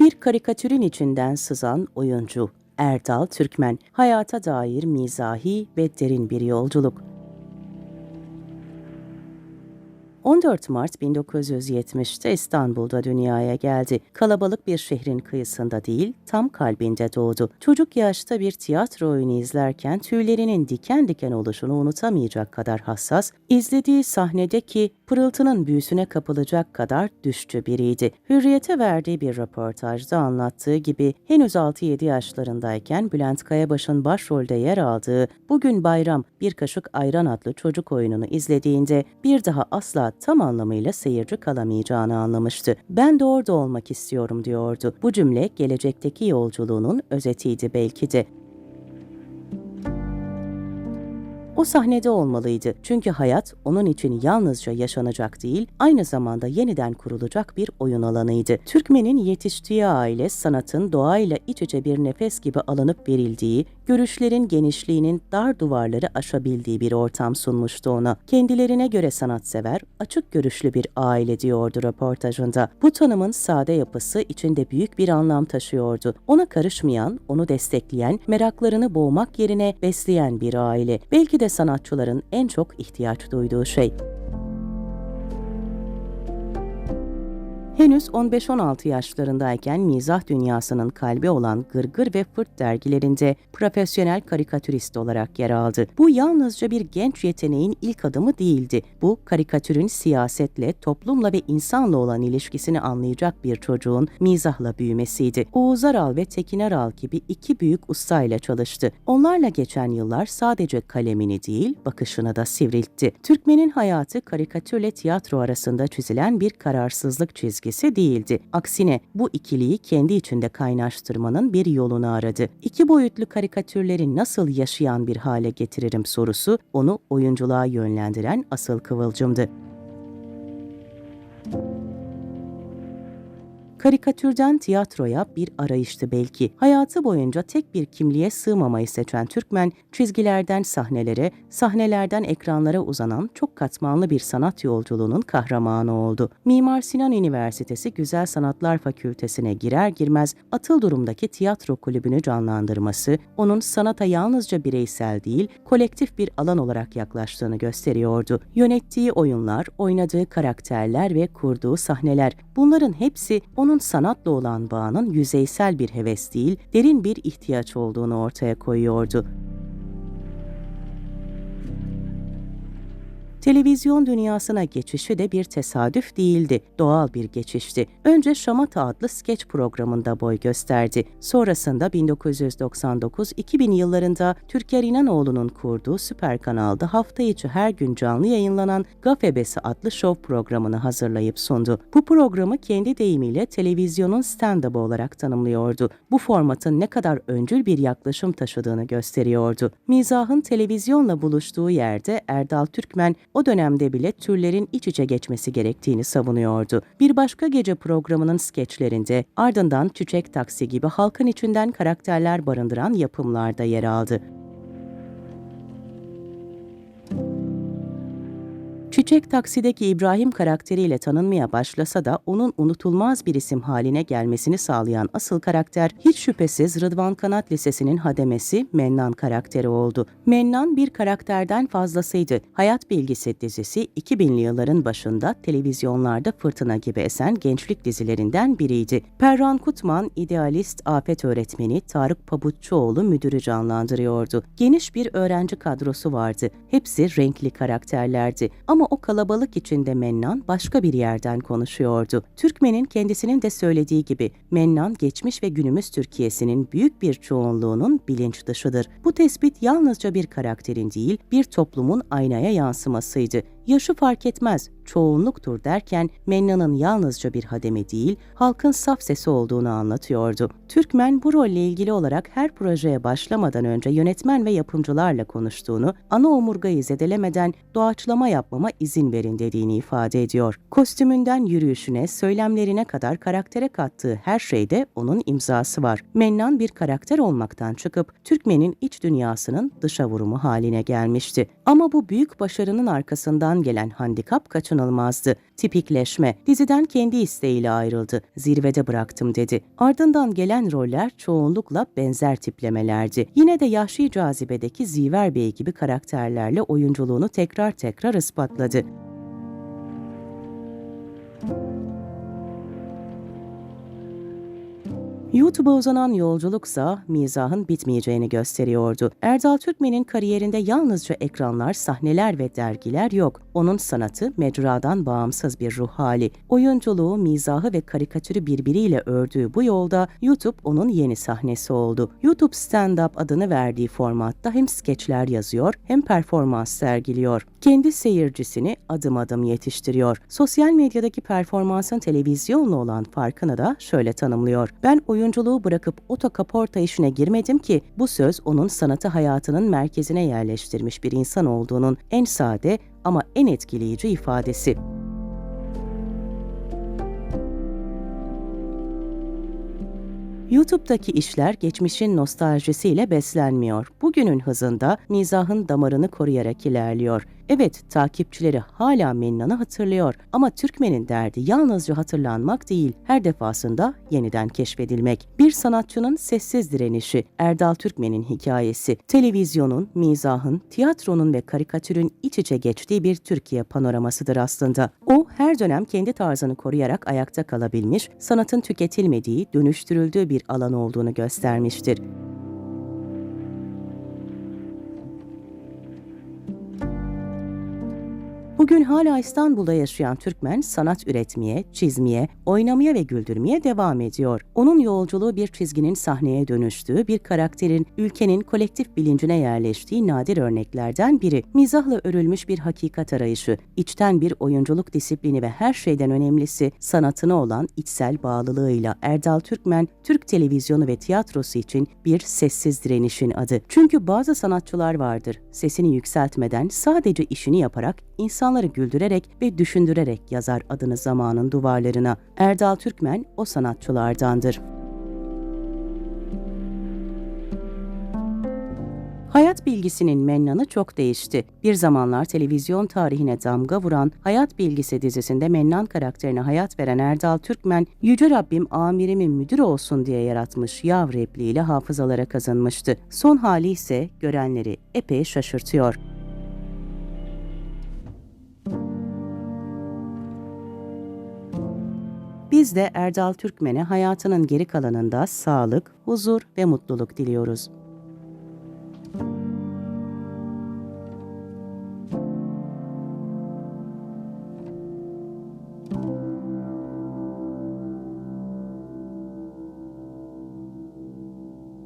Bir karikatürün içinden sızan oyuncu Erdal Türkmen, hayata dair mizahi ve derin bir yolculuk. 14 Mart 1970'te İstanbul'da dünyaya geldi. Kalabalık bir şehrin kıyısında değil, tam kalbinde doğdu. Çocuk yaşta bir tiyatro oyunu izlerken tüylerinin diken diken oluşunu unutamayacak kadar hassas, izlediği sahnedeki pırıltının büyüsüne kapılacak kadar düşçü biriydi. Hürriyete verdiği bir röportajda anlattığı gibi henüz 6-7 yaşlarındayken Bülent Kayabaş'ın başrolde yer aldığı Bugün Bayram Bir Kaşık Ayran adlı çocuk oyununu izlediğinde bir daha asla tam anlamıyla seyirci kalamayacağını anlamıştı. Ben de orada olmak istiyorum diyordu. Bu cümle gelecekteki yolculuğunun özetiydi belki de. O sahnede olmalıydı. Çünkü hayat onun için yalnızca yaşanacak değil, aynı zamanda yeniden kurulacak bir oyun alanıydı. Türkmen'in yetiştiği aile sanatın doğayla iç içe bir nefes gibi alınıp verildiği, görüşlerin genişliğinin dar duvarları aşabildiği bir ortam sunmuştu ona. Kendilerine göre sanatsever, açık görüşlü bir aile diyordu röportajında. Bu tanımın sade yapısı içinde büyük bir anlam taşıyordu. Ona karışmayan, onu destekleyen, meraklarını boğmak yerine besleyen bir aile. Belki de sanatçıların en çok ihtiyaç duyduğu şey. Henüz 15-16 yaşlarındayken mizah dünyasının kalbi olan Gırgır ve Fırt dergilerinde profesyonel karikatürist olarak yer aldı. Bu yalnızca bir genç yeteneğin ilk adımı değildi. Bu karikatürün siyasetle, toplumla ve insanla olan ilişkisini anlayacak bir çocuğun mizahla büyümesiydi. Oğuz Aral ve Tekin Aral gibi iki büyük ustayla çalıştı. Onlarla geçen yıllar sadece kalemini değil, bakışını da sivriltti. Türkmen'in hayatı karikatürle tiyatro arasında çizilen bir kararsızlık çizgisi ilişkisi değildi. Aksine bu ikiliyi kendi içinde kaynaştırmanın bir yolunu aradı. İki boyutlu karikatürleri nasıl yaşayan bir hale getiririm sorusu onu oyunculuğa yönlendiren asıl kıvılcımdı. Karikatürden tiyatroya bir arayıştı belki. Hayatı boyunca tek bir kimliğe sığmamayı seçen Türkmen, çizgilerden sahnelere, sahnelerden ekranlara uzanan çok katmanlı bir sanat yolculuğunun kahramanı oldu. Mimar Sinan Üniversitesi Güzel Sanatlar Fakültesine girer girmez atıl durumdaki tiyatro kulübünü canlandırması, onun sanata yalnızca bireysel değil, kolektif bir alan olarak yaklaştığını gösteriyordu. Yönettiği oyunlar, oynadığı karakterler ve kurduğu sahneler, bunların hepsi onun onun sanatla olan bağının yüzeysel bir heves değil, derin bir ihtiyaç olduğunu ortaya koyuyordu. Televizyon dünyasına geçişi de bir tesadüf değildi, doğal bir geçişti. Önce Şamata adlı skeç programında boy gösterdi. Sonrasında 1999-2000 yıllarında Türker İnanoğlu'nun kurduğu Süper Kanal'da hafta içi her gün canlı yayınlanan Gafebesi adlı şov programını hazırlayıp sundu. Bu programı kendi deyimiyle televizyonun stand-up'ı olarak tanımlıyordu. Bu formatın ne kadar öncül bir yaklaşım taşıdığını gösteriyordu. Mizahın televizyonla buluştuğu yerde Erdal Türkmen o dönemde bile türlerin iç içe geçmesi gerektiğini savunuyordu. Bir başka gece programının skeçlerinde ardından Çiçek Taksi gibi halkın içinden karakterler barındıran yapımlarda yer aldı. Çiçek Taksi'deki İbrahim karakteriyle tanınmaya başlasa da onun unutulmaz bir isim haline gelmesini sağlayan asıl karakter hiç şüphesiz Rıdvan Kanat Lisesi'nin hademesi Mennan karakteri oldu. Mennan bir karakterden fazlasıydı. Hayat Bilgisi dizisi 2000'li yılların başında televizyonlarda fırtına gibi esen gençlik dizilerinden biriydi. Perran Kutman, idealist afet öğretmeni Tarık Pabuççuoğlu müdürü canlandırıyordu. Geniş bir öğrenci kadrosu vardı. Hepsi renkli karakterlerdi. Ama o kalabalık içinde Mennan başka bir yerden konuşuyordu. Türkmen'in kendisinin de söylediği gibi Mennan geçmiş ve günümüz Türkiye'sinin büyük bir çoğunluğunun bilinç dışıdır. Bu tespit yalnızca bir karakterin değil, bir toplumun aynaya yansımasıydı. Yaşı fark etmez, çoğunluktur derken Mennan'ın yalnızca bir hademe değil, halkın saf sesi olduğunu anlatıyordu. Türkmen bu rolle ilgili olarak her projeye başlamadan önce yönetmen ve yapımcılarla konuştuğunu, ana omurgayı zedelemeden doğaçlama yapmama izin verin dediğini ifade ediyor. Kostümünden yürüyüşüne, söylemlerine kadar karaktere kattığı her şeyde onun imzası var. Mennan bir karakter olmaktan çıkıp Türkmen'in iç dünyasının dışa vurumu haline gelmişti. Ama bu büyük başarının arkasından Gelen handikap kaçınılmazdı. Tipikleşme. Diziden kendi isteğiyle ayrıldı. Zirvede bıraktım dedi. Ardından gelen roller çoğunlukla benzer tiplemelerdi. Yine de Yahşi Cazibe'deki Ziver Bey gibi karakterlerle oyunculuğunu tekrar tekrar ispatladı. YouTube'a uzanan yolculuksa mizahın bitmeyeceğini gösteriyordu. Erdal Türkmen'in kariyerinde yalnızca ekranlar, sahneler ve dergiler yok. Onun sanatı mecradan bağımsız bir ruh hali. Oyunculuğu, mizahı ve karikatürü birbiriyle ördüğü bu yolda YouTube onun yeni sahnesi oldu. YouTube Stand-Up adını verdiği formatta hem skeçler yazıyor hem performans sergiliyor. Kendi seyircisini adım adım yetiştiriyor. Sosyal medyadaki performansın televizyonla olan farkını da şöyle tanımlıyor. Ben oyunculuğu bırakıp otokaporta işine girmedim ki bu söz onun sanatı hayatının merkezine yerleştirmiş bir insan olduğunun en sade ama en etkileyici ifadesi. YouTube'daki işler geçmişin nostaljisiyle beslenmiyor. Bugünün hızında mizahın damarını koruyarak ilerliyor. Evet, takipçileri hala Mennan'ı hatırlıyor ama Türkmen'in derdi yalnızca hatırlanmak değil, her defasında yeniden keşfedilmek. Bir sanatçının sessiz direnişi, Erdal Türkmen'in hikayesi, televizyonun, mizahın, tiyatronun ve karikatürün iç içe geçtiği bir Türkiye panoramasıdır aslında. O her dönem kendi tarzını koruyarak ayakta kalabilmiş, sanatın tüketilmediği, dönüştürüldüğü bir alan olduğunu göstermiştir. Bugün hala İstanbul'da yaşayan Türkmen sanat üretmeye, çizmeye, oynamaya ve güldürmeye devam ediyor. Onun yolculuğu bir çizginin sahneye dönüştüğü, bir karakterin ülkenin kolektif bilincine yerleştiği nadir örneklerden biri. Mizahla örülmüş bir hakikat arayışı, içten bir oyunculuk disiplini ve her şeyden önemlisi sanatına olan içsel bağlılığıyla Erdal Türkmen, Türk televizyonu ve tiyatrosu için bir sessiz direnişin adı. Çünkü bazı sanatçılar vardır, sesini yükseltmeden sadece işini yaparak insanları güldürerek ve düşündürerek yazar adını zamanın duvarlarına. Erdal Türkmen o sanatçılardandır. Hayat bilgisinin mennanı çok değişti. Bir zamanlar televizyon tarihine damga vuran Hayat Bilgisi dizisinde Mennan karakterine hayat veren Erdal Türkmen, Yüce Rabbim amirimin müdür olsun diye yaratmış yav repliğiyle hafızalara kazınmıştı. Son hali ise görenleri epey şaşırtıyor. Biz de Erdal Türkmen'e hayatının geri kalanında sağlık, huzur ve mutluluk diliyoruz.